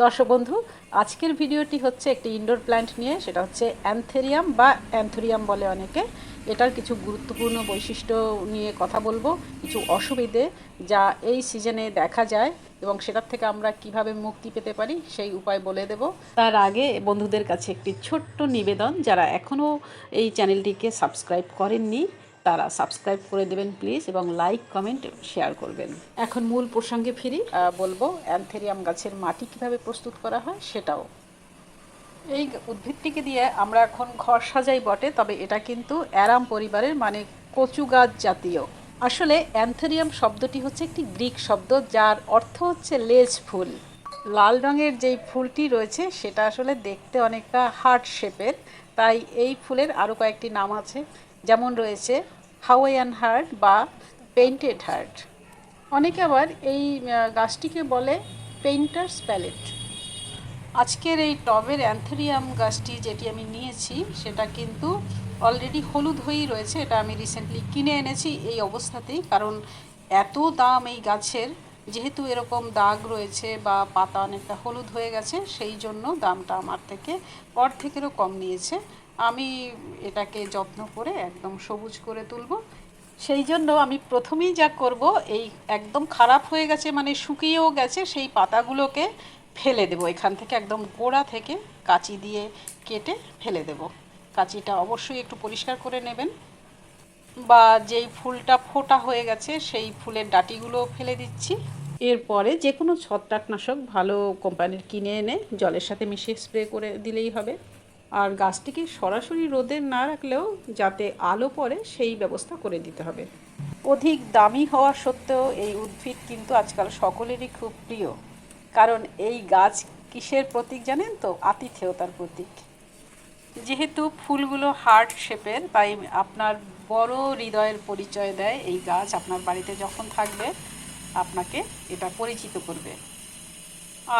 দর্শক বন্ধু, আজকের ভিডিওটি হচ্ছে একটি ইনডোর প্ল্যান্ট নিয়ে, সেটা হচ্ছে অ্যান্থেরিয়াম বা অ্যান্থোরিয়াম বলে অনেকে। এটার কিছু গুরুত্বপূর্ণ বৈশিষ্ট্য নিয়ে কথা বলব, কিছু অসুবিধে যা এই সিজনে দেখা যায় এবং সেটার থেকে আমরা কীভাবে মুক্তি পেতে পারি সেই উপায় বলে দেব। তার আগে বন্ধুদের কাছে একটি ছোট্ট নিবেদন, যারা এখনও এই চ্যানেলটিকে সাবস্ক্রাইব করেননি তারা সাবস্ক্রাইব করে দেবেন প্লিজ এবং লাইক কমেন্ট শেয়ার করবেন। এখন মূল প্রসঙ্গে ফিরি। বলব অ্যান্থেরিয়াম গাছের মাটি কীভাবে প্রস্তুত করা হয় সেটাও। এই উদ্ভিদটিকে দিয়ে আমরা এখন ঘর সাজাই বটে তবে এটা কিন্তু অ্যারাম পরিবারের মানে কচু গাছ জাতীয়। আসলে অ্যান্থেরিয়াম শব্দটি হচ্ছে একটি গ্রিক শব্দ যার অর্থ হচ্ছে লেজ ফুল। লাল রঙের যেই ফুলটি রয়েছে সেটা আসলে দেখতে অনেকটা হার্ট শেপের তাই এই ফুলের আরও কয়েকটি নাম আছে। যেমন রয়েছে হাওয়াইয়ান হার্ট বা পেইন্টেড হার্ট অনেকে আবার এই গাছটিকে বলে পেইন্টার্স প্যালেট আজকের এই টবের অ্যান্থেরিয়াম গাছটি যেটি আমি নিয়েছি, সেটা কিন্তু অলরেডি হলুদ হয়েই রয়েছে, এটা আমি রিসেন্টলি কিনে এনেছি এই অবস্থাতেই, কারণ এত দাম এই গাছের। যেহেতু এরকম দাগ রয়েছে বা পাতা অনেকটা হলুদ হয়ে গেছে, সেই জন্য দামটা আমার থেকে অর্ধেকেরও কম নিয়েছে। আমি এটাকে যত্ন করে একদম সবুজ করে তুলব। সেই জন্য আমি প্রথমেই যা করব, এই একদম খারাপ হয়ে গেছে মানে শুকিয়েও গেছে, সেই পাতাগুলোকে ফেলে দেবো। এখান থেকে একদম গোড়া থেকে কাঁচি দিয়ে কেটে ফেলে দেব। কাঁচিটা অবশ্যই একটু পরিষ্কার করে নেবেন। বা যেই ফুলটা ফোটা হয়ে গেছে, সেই ফুলের ডাটিগুলো ফেলে দিচ্ছি। এরপরে যে কোনো ছত্রাকনাশক ভালো কোম্পানির কিনে এনে জলের সাথে মিশিয়ে স্প্রে করে দিলেই হবে। আর গাছটিকে সরাসরি রোদে না রাখলেও যাতে আলো পড়ে সেই ব্যবস্থা করে দিতে হবে। অধিক দামি হওয়া সত্ত্বেও এই উদ্ভিদ কিন্তু আজকাল সকলেরই খুব প্রিয়। কারণ এই গাছ কিসের প্রতীক জানেন তো? আতিথেয়তার প্রতীক। যেহেতু ফুলগুলো হার্ট শেপের, তাই আপনার বড় হৃদয়ের পরিচয় দেয় এই গাছ আপনার বাড়িতে যখন থাকবে, আপনাকে এটা পরিচিত করবে।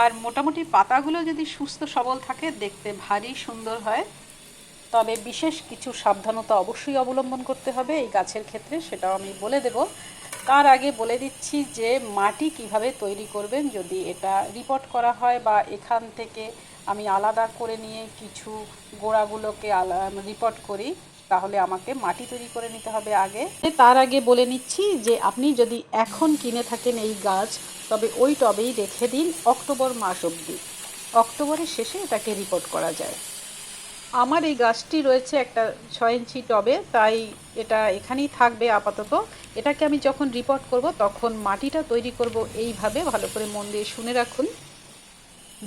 আর মোটামুটি পাতাগুলো যদি সুস্থ সবল থাকে, দেখতে ভারী সুন্দর হয়। তবে বিশেষ কিছু সাবধানতা অবশ্যই অবলম্বন করতে হবে এই গাছের ক্ষেত্রে, সেটাও আমি বলে দেব। তার আগে বলে দিচ্ছি যে, মাটি কীভাবে তৈরি করবেন যদি এটা রিপোর্ট করা হয় বা এখান থেকে আমি আলাদা করে নিয়ে কিছু গোড়াগুলোকে আলা রিপোর্ট করি। তাহলে আমাকে মাটি তৈরি করে নিতে হবে আগে। তার আগে বলে নিচ্ছি যে আপনি যদি এখন কিনে থাকেন এই গাছ, তবে ওই টবেই রেখে দিন অক্টোবর মাস অবধি। অক্টোবরের শেষে এটাকে রিপোর্ট করা যায়। আমার এই গাছটি রয়েছে একটা ছয় ইঞ্চি টবে, তাই এটা এখানেই থাকবে আপাতত। এটাকে আমি যখন রিপোর্ট করব, তখন মাটিটা তৈরি করব এইভাবে, ভালো করে মন দিয়ে শুনে রাখুন।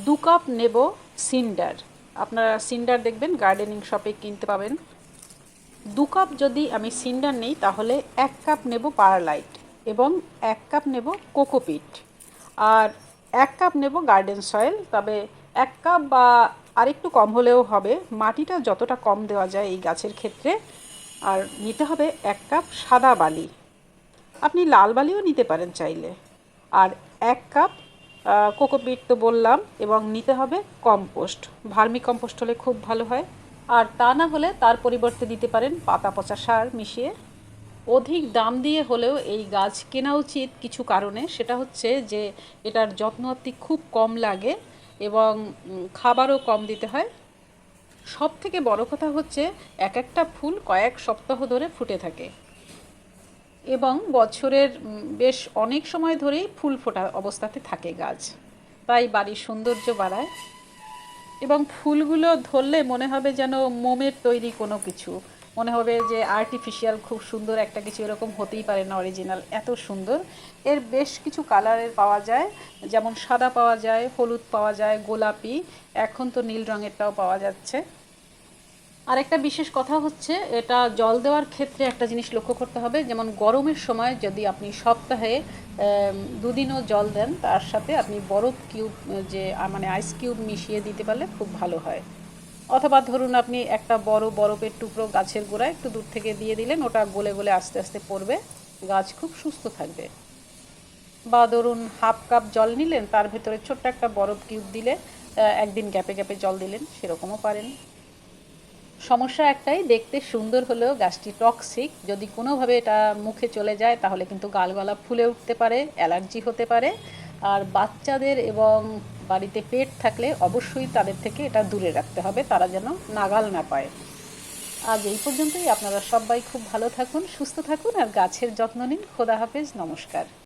দু কাপ নেব সিন্ডার। আপনারা সিন্ডার দেখবেন, গার্ডেনিং শপে কিনতে পাবেন। দু কাপ যদি আমি সিন্ডার নেই, তাহলে এক কাপ নেব পারালাইট এবং এক কাপ নেব কোকোপিট। আর এক কাপ নেব গার্ডেন সয়েল, তবে এক কাপ বা আরেকটু কম হলেও হবে। মাটিটা যতটা কম দেওয়া যায় এই গাছের ক্ষেত্রে। আর নিতে হবে এক কাপ সাদা বালি। আপনি লাল বালিও নিতে পারেন চাইলে। আর এক কাপ কোকোপিট তো বললাম, এবং নিতে হবে কম্পোস্ট। ভার্মি কম্পোস্ট হলে খুব ভালো হয়। আর তা না হলে তার পরিবর্তে দিতে পারেন পাতা পচা সার মিশিয়ে। অধিক দাম দিয়ে হলেও এই গাছ কেনা উচিত কিছু কারণে। সেটা হচ্ছে যে, এটার যত্নআত্তি খুব কম লাগে এবং খাবারও কম দিতে হয়। সব থেকে বড় কথা হচ্ছে এক একটা ফুল কয়েক সপ্তাহ ধরে ফুটে থাকে। এবং বছরের বেশ অনেক সময় ধরেই ফুল ফোটা অবস্থাতে থাকে গাছ। তাই বাড়ির সৌন্দর্য বাড়ায়। এবং ফুলগুলো ধরলে মনে হবে যেন মোমের তৈরি কোনো কিছু। মনে হবে যে আর্টিফিশিয়াল খুব সুন্দর একটা কিছু এরকম হতেই পারে না অরিজিনাল এত সুন্দর। এর বেশ কিছু কালারের পাওয়া যায়, যেমন সাদা পাওয়া যায়, হলুদ পাওয়া যায়, গোলাপি, এখন তো নীল রঙেরটাও পাওয়া যাচ্ছে। আর একটা বিশেষ কথা হচ্ছে, এটা জল দেওয়ার ক্ষেত্রে একটা জিনিস লক্ষ্য করতে হবে, যেমন গরমের সময় যদি আপনি সপ্তাহে দুদিনও জল দেন, তার সাথে আপনি বরফ কিউব, যে মানে আইস কিউব মিশিয়ে দিতে পারলে খুব ভালো হয়। অথবা ধরুন আপনি একটা বড় বরফের টুকরো গাছের গোড়ায় একটু দূর থেকে দিয়ে দিলেন, ওটা গলে গলে আস্তে আস্তে পড়বে, গাছ খুব সুস্থ থাকবে। বা ধরুন হাফ কাপ জল নিলেন, তার ভেতরে ছোট্ট একটা বরফ কিউব দিলে একদিন গ্যাপে গ্যাপে জল দিলেন, সেরকমও পারেন। সমস্যা একটাই, দেখতে সুন্দর হলেও গাছটি টক্সিক যদি কোনোভাবে এটা মুখে চলে যায়, তাহলে কিন্তু গালগলা ফুলে উঠতে পারে, অ্যালার্জি হতে পারে। আর বাচ্চাদের এবং বাড়িতে পেট থাকলে অবশ্যই তাদের থেকে এটা দূরে রাখতে হবে, তারা যেন নাগাল না পায়। আজ এই পর্যন্তই, আপনারা সবাই খুব ভালো থাকুন, সুস্থ থাকুন, আর গাছের যত্ন নিন। খোদা হাফেজ, নমস্কার।